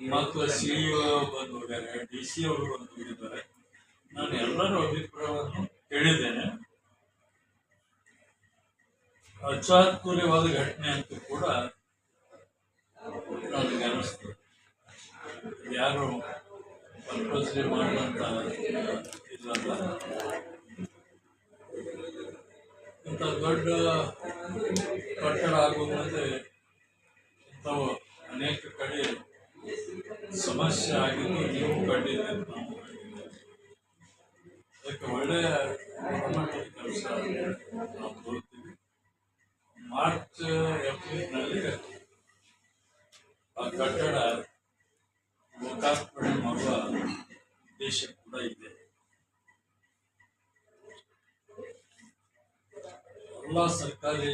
ಮತ್ತು ಸಿ ಬಂದು ಹೋಗ್ಯಾರೆ D C ಅವರು ಬಂದು ಹೋಗಿದ್ದಾರೆ ನಾನು ಎಲ್ಲರ ಅಭಿಪ್ರಾಯವನ್ನು ಕೇಳಿದ್ದೇನೆ. ಅಚಾತುರ್ಯವಾದ ಘಟನೆ ಅಂತೂ ಕೂಡ ನನಗೆ ಅನಿಸ್ತು ಯಾರು ಪರ್ಪಸ್ಲಿ ಮಾಡಿದಂತ ಇಲ್ಲಲ್ಲ. ಇಂಥ ದೊಡ್ಡ ಕಟ್ಟಡ ಆಗುವಂತೆ ಇಂಥವು ಅನೇಕ ಕಡೆ ಸಮಸ್ಯೆ ಆಗಿದ್ದು ನೀವು ಕಂಡಿದ್ದೀರಿ. ಅದಕ್ಕೆ ಒಳ್ಳೆಯ ಕೆಲಸ ನಾವು ತೋರ್ತೀವಿ ಮಾರ್ಚ್ ಏಪ್ರಿಲ್ನಲ್ಲಿ ಆ ಕಟ್ಟಡ ಲೋಕಾರ್ಪಣೆ ಮಾಡುವ ಉದ್ದೇಶ ಕೂಡ ಇದೆ ಎಲ್ಲ ಸರ್ಕಾರಿ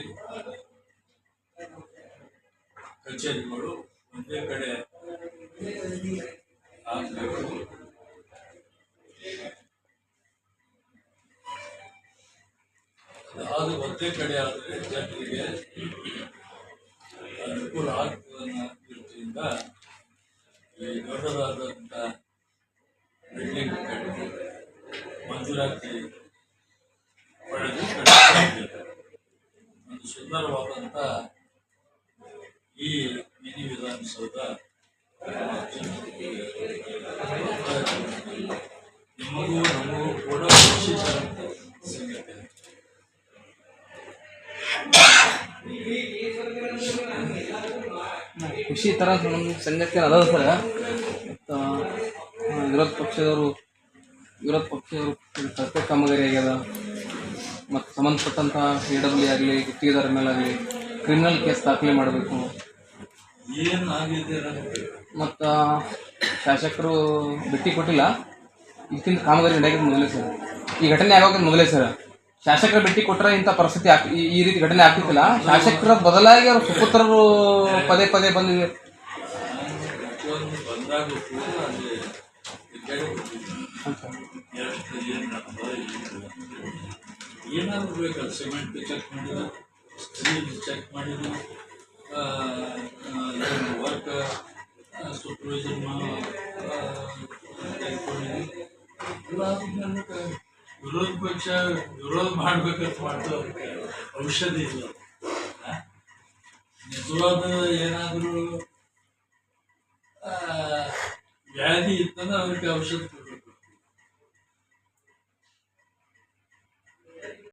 ಕಚೇರಿಗಳು ಒಂದೇ ಕಡೆ ಅದು ಒಂದೇ ಕಡೆ ಆದರೆ ಜನರಿಗೆ ಅನುಕೂಲ ಆಗ್ತದೆ ಅನ್ನೋ ದೃಷ್ಟಿಯಿಂದ ಈ ದೊಡ್ಡದಾದಂಥ ಬಿಲ್ಡಿಂಗ್ ಕಟ್ಟಿ ಮಂಜೂರಾತಿ ಪಡೆದು ಕಟ್ಟಿದ್ದಾರೆ. ಒಂದು ಸುಂದರವಾದಂಥ ಈ ವಿಧಿ ವಿಧಾನಸೌಧ ನಿಮಗೂ ನಮಗೂ ಕೂಡ ಖುಷಿ ತರುವಂಥ ಸಂಗತಿ ಖುಷಿ ಥರ ನಮ್ಮ ಸಂಗತಿ ಅದ ಸರ್. ವಿರೋಧ ಪಕ್ಷದವರು ವಿರೋಧ ಪಕ್ಷದವರು ಸರ್ಕಾರ ಕಾಮಗಾರಿ ಆಗ್ಯದ. ಮತ್ತು ಸಂಬಂಧಪಟ್ಟಂತಹ ಎ ಡಬ್ಲ್ಯೂ ಆಗಲಿ, ಗುತ್ತಿಗೆದಾರ ಆಗಲಿ ಕ್ರಿಮಿನಲ್ ಕೇಸ್ ದಾಖಲೆ ಮಾಡಬೇಕು. ಮತ್ತು, ಶಾಸಕರು ಭೇಟಿ ಕೊಟ್ಟಿಲ್ಲ. ಇದಕ್ಕಿಂತ ಕಾಮಗಾರಿ ನಡೆಯೋದು ಮೊದಲೇ ಸರ್. ಈ ಘಟನೆ ಆಗೋಕೆ ಮೊದಲೇ ಸರ್. ಶಾಸಕರ ಭೇಟಿ ಕೊಟ್ಟರೆ ಇಂಥ ಪರಿಸ್ಥಿತಿ ಈ- ಈ ರೀತಿ ಘಟನೆ ಆಗ್ತಿತ್ತಿಲ್ಲ? ಶಾಸಕರ ಬದಲಾಗಿ ಅವ್ರ ಸುಪುತ್ರರು ಪದೇ ಪದೇ ಬಂದಿವೆ ಅಲ್ಲಿ ಏನಾದ್ರು ಬೇಕಲ್ಲ ಸಿಮೆಂಟ್ ಚೆಕ್ ಮಾಡಿದ ಸ್ಟೀಲ್ ಚೆಕ್ ಮಾಡಿದ ವರ್ಕ್ ಸೂಪರ್ವೈಸರ್ ವಿರೋಧ ಪಕ್ಷ ವಿರೋಧ ಮಾಡ್ಬೇಕಂತ ಅದಕ್ಕೆ ಔಷಧಿ ಇಲ್ಲ? ನಿಜವಾದ ಏನಾದರೂ ವ್ಯಾಧಿ ಇತ್ತಂದ್ರೆ ಅದಕ್ಕೆ ಔಷಧ